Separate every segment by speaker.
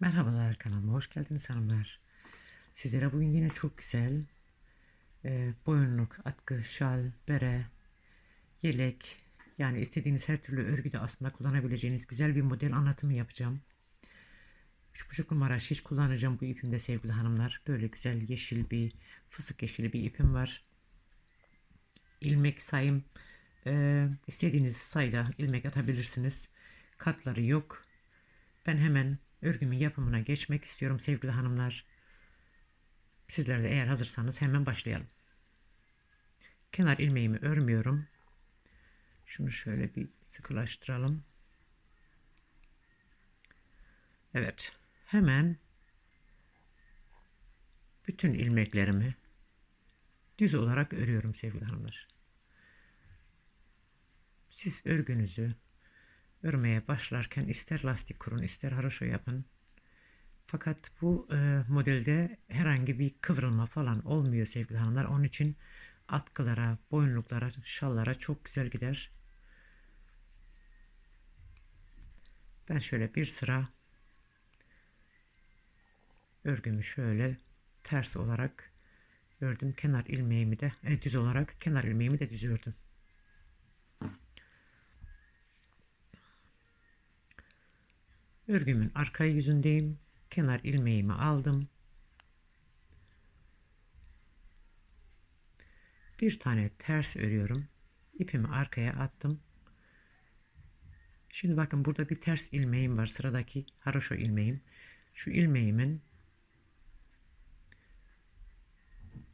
Speaker 1: Merhabalar kanalıma hoş geldiniz hanımlar. Sizlere bugün yine çok güzel e, boyunluk, atkı, şal, bere, yelek yani istediğiniz her türlü örgüde aslında kullanabileceğiniz güzel bir model anlatımı yapacağım. 3,5 numara şiş kullanacağım bu ipimde sevgili hanımlar. Böyle güzel yeşil bir fısık yeşili bir ipim var. İlmek sayım e, istediğiniz sayıda ilmek atabilirsiniz. Katları yok. Ben hemen örgümün yapımına geçmek istiyorum sevgili hanımlar. Sizler de eğer hazırsanız hemen başlayalım. Kenar ilmeğimi örmüyorum. Şunu şöyle bir sıkılaştıralım. Evet. Hemen bütün ilmeklerimi düz olarak örüyorum sevgili hanımlar. Siz örgünüzü örmeye başlarken ister lastik kurun ister haroşa yapın. Fakat bu e, modelde herhangi bir kıvrılma falan olmuyor sevgili hanımlar. Onun için atkılara, boyunluklara, şallara çok güzel gider. Ben şöyle bir sıra örgümü şöyle ters olarak ördüm. Kenar ilmeğimi de e, düz olarak kenar ilmeğimi de düz ördüm. Örgümün arka yüzündeyim. Kenar ilmeğimi aldım. Bir tane ters örüyorum. İpimi arkaya attım. Şimdi bakın burada bir ters ilmeğim var. Sıradaki haroşo ilmeğim. Şu ilmeğimin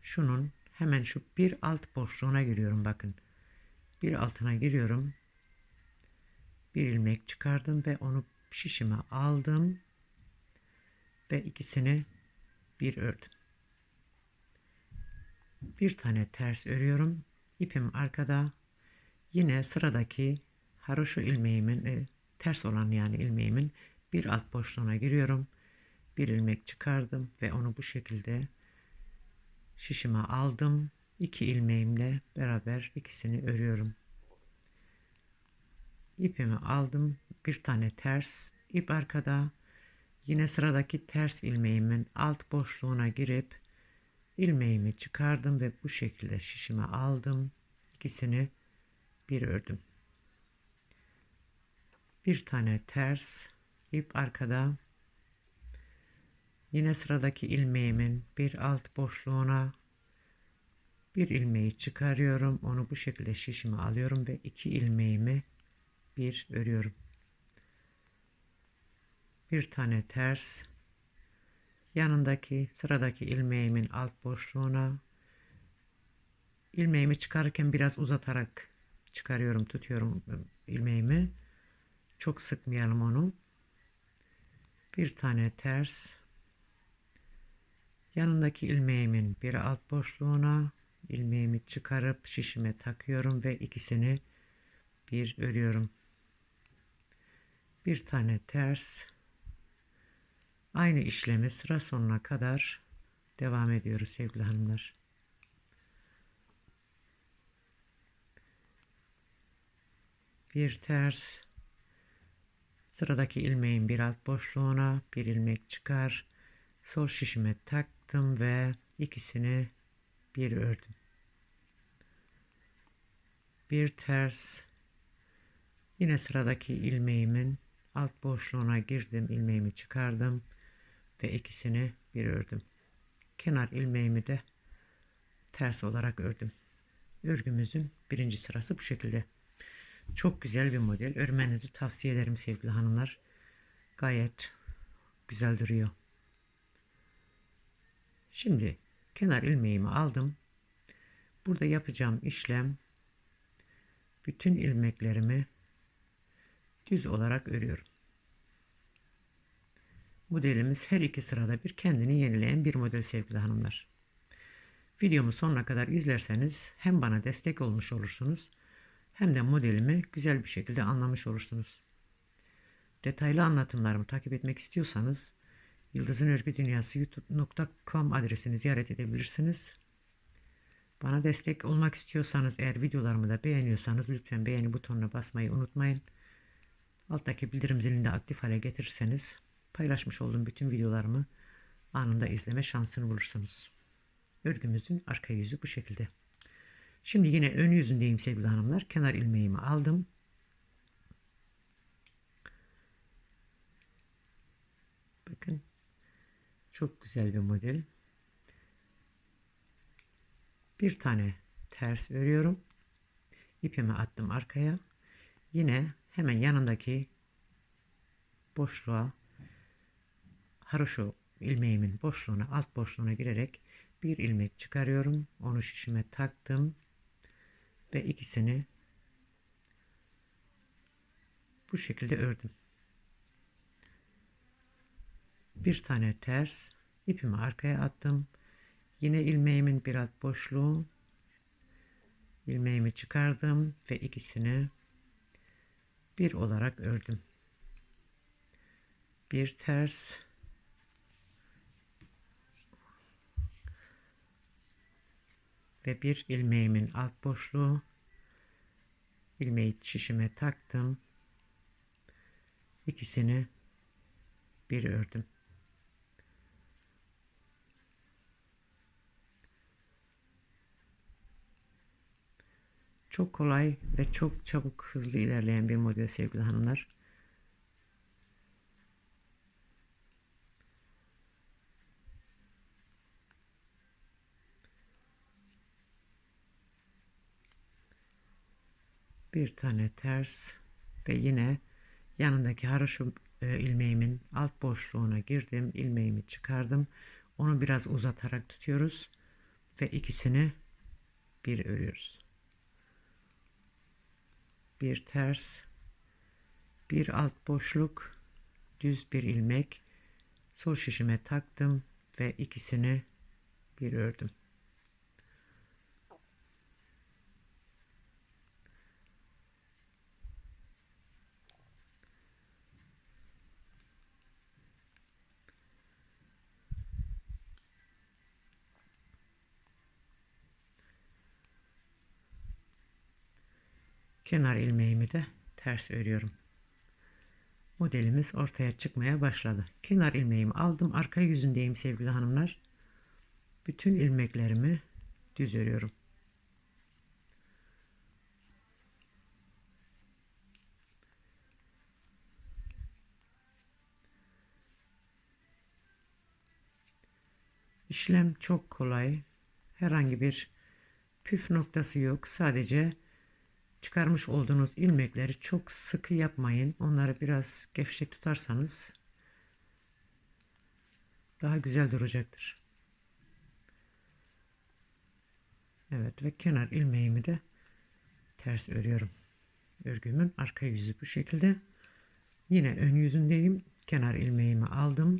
Speaker 1: şunun hemen şu bir alt boşluğuna giriyorum bakın. Bir altına giriyorum. Bir ilmek çıkardım ve onu şişime aldım ve ikisini bir ördüm. Bir tane ters örüyorum. İpim arkada. Yine sıradaki haroşo ilmeğimin e, ters olan yani ilmeğimin bir alt boşluğuna giriyorum. Bir ilmek çıkardım ve onu bu şekilde şişime aldım. İki ilmeğimle beraber ikisini örüyorum. İpimi aldım. Bir tane ters ip arkada. Yine sıradaki ters ilmeğimin alt boşluğuna girip ilmeğimi çıkardım ve bu şekilde şişime aldım. İkisini bir ördüm. Bir tane ters ip arkada. Yine sıradaki ilmeğimin bir alt boşluğuna bir ilmeği çıkarıyorum. Onu bu şekilde şişime alıyorum ve iki ilmeğimi bir örüyorum. Bir tane ters yanındaki sıradaki ilmeğimin alt boşluğuna ilmeğimi çıkarırken biraz uzatarak çıkarıyorum tutuyorum ilmeğimi. Çok sıkmayalım onu. Bir tane ters yanındaki ilmeğimin bir alt boşluğuna ilmeğimi çıkarıp şişime takıyorum ve ikisini bir örüyorum bir tane ters aynı işlemi sıra sonuna kadar devam ediyoruz sevgili hanımlar. Bir ters sıradaki ilmeğin bir alt boşluğuna bir ilmek çıkar sol şişime taktım ve ikisini bir ördüm. Bir ters yine sıradaki ilmeğimin alt boşluğuna girdim ilmeğimi çıkardım ve ikisini bir ördüm. Kenar ilmeğimi de ters olarak ördüm. Örgümüzün birinci sırası bu şekilde. Çok güzel bir model. Örmenizi tavsiye ederim sevgili hanımlar. Gayet güzel duruyor. Şimdi kenar ilmeğimi aldım. Burada yapacağım işlem bütün ilmeklerimi düz olarak örüyorum. Modelimiz her iki sırada bir kendini yenileyen bir model sevgili hanımlar. Videomu sonuna kadar izlerseniz hem bana destek olmuş olursunuz hem de modelimi güzel bir şekilde anlamış olursunuz. Detaylı anlatımlarımı takip etmek istiyorsanız Yıldızın Örgü Dünyası youtube.com adresini ziyaret edebilirsiniz. Bana destek olmak istiyorsanız eğer videolarımı da beğeniyorsanız lütfen beğeni butonuna basmayı unutmayın. Alttaki bildirim zilini de aktif hale getirirseniz paylaşmış olduğum bütün videolarımı anında izleme şansını bulursunuz. Örgümüzün arka yüzü bu şekilde. Şimdi yine ön yüzündeyim sevgili hanımlar. Kenar ilmeğimi aldım. Bakın çok güzel bir model. Bir tane ters örüyorum. İpimi attım arkaya. Yine hemen yanındaki boşluğa haroşo ilmeğimin boşluğuna alt boşluğuna girerek bir ilmek çıkarıyorum. Onu şişime taktım ve ikisini bu şekilde ördüm. Bir tane ters ipimi arkaya attım. Yine ilmeğimin bir alt boşluğu ilmeğimi çıkardım ve ikisini bir olarak ördüm. Bir ters ve bir ilmeğimin alt boşluğu ilmeği şişime taktım. İkisini bir ördüm. Çok kolay ve çok çabuk hızlı ilerleyen bir model sevgili hanımlar. Bir tane ters ve yine yanındaki haroşo e, ilmeğimin alt boşluğuna girdim. ilmeğimi çıkardım. Onu biraz uzatarak tutuyoruz ve ikisini bir örüyoruz bir ters, bir alt boşluk, düz bir ilmek, sol şişime taktım ve ikisini bir ördüm. Kenar ilmeğimi de ters örüyorum. Modelimiz ortaya çıkmaya başladı. Kenar ilmeğimi aldım. Arka yüzündeyim sevgili hanımlar. Bütün ilmeklerimi düz örüyorum. İşlem çok kolay. Herhangi bir püf noktası yok. Sadece çıkarmış olduğunuz ilmekleri çok sıkı yapmayın. Onları biraz gevşek tutarsanız daha güzel duracaktır. Evet ve kenar ilmeğimi de ters örüyorum. Örgümün arka yüzü bu şekilde. Yine ön yüzündeyim. Kenar ilmeğimi aldım.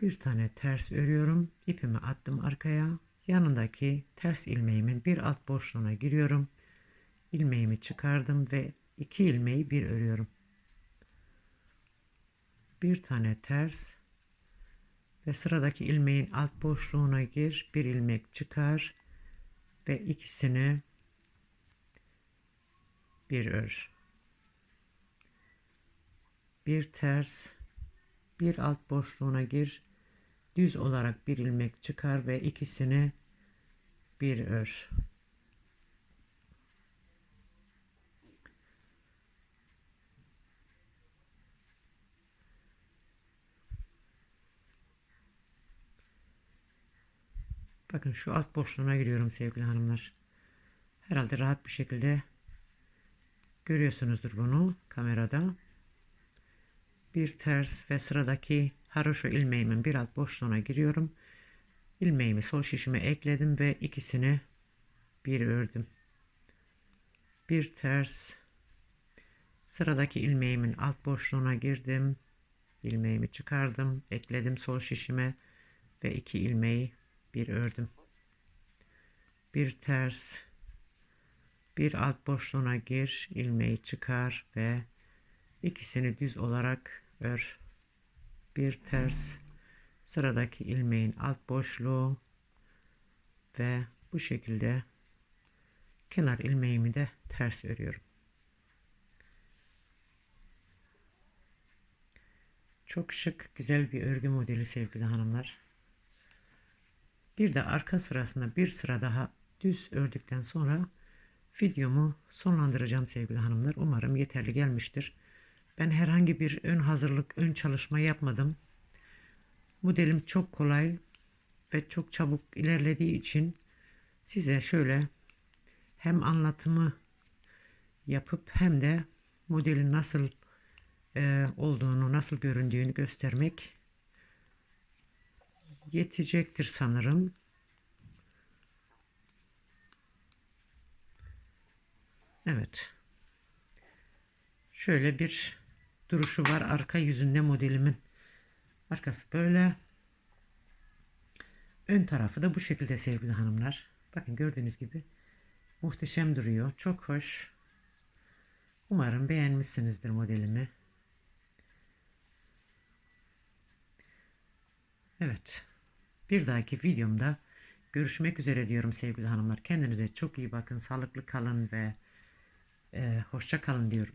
Speaker 1: Bir tane ters örüyorum. İpimi attım arkaya. Yanındaki ters ilmeğimin bir alt boşluğuna giriyorum ilmeğimi çıkardım ve iki ilmeği bir örüyorum. Bir tane ters ve sıradaki ilmeğin alt boşluğuna gir, bir ilmek çıkar ve ikisini bir ör. Bir ters, bir alt boşluğuna gir, düz olarak bir ilmek çıkar ve ikisini bir ör. Bakın şu alt boşluğuna giriyorum sevgili hanımlar. Herhalde rahat bir şekilde görüyorsunuzdur bunu kamerada. Bir ters ve sıradaki haroşo ilmeğimin bir alt boşluğuna giriyorum. İlmeğimi sol şişime ekledim ve ikisini bir ördüm. Bir ters sıradaki ilmeğimin alt boşluğuna girdim. ilmeğimi çıkardım, ekledim sol şişime ve iki ilmeği bir ördüm. Bir ters, bir alt boşluğuna gir, ilmeği çıkar ve ikisini düz olarak ör. Bir ters, sıradaki ilmeğin alt boşluğu ve bu şekilde kenar ilmeğimi de ters örüyorum. Çok şık, güzel bir örgü modeli sevgili hanımlar. Bir de arka sırasında bir sıra daha düz ördükten sonra videomu sonlandıracağım sevgili hanımlar. Umarım yeterli gelmiştir. Ben herhangi bir ön hazırlık, ön çalışma yapmadım. Modelim çok kolay ve çok çabuk ilerlediği için size şöyle hem anlatımı yapıp hem de modelin nasıl e, olduğunu, nasıl göründüğünü göstermek yetecektir sanırım. Evet. Şöyle bir duruşu var arka yüzünde modelimin. Arkası böyle. Ön tarafı da bu şekilde sevgili hanımlar. Bakın gördüğünüz gibi muhteşem duruyor. Çok hoş. Umarım beğenmişsinizdir modelimi. Evet. Bir dahaki videomda görüşmek üzere diyorum sevgili hanımlar. Kendinize çok iyi bakın. Sağlıklı kalın ve e, hoşça kalın diyorum.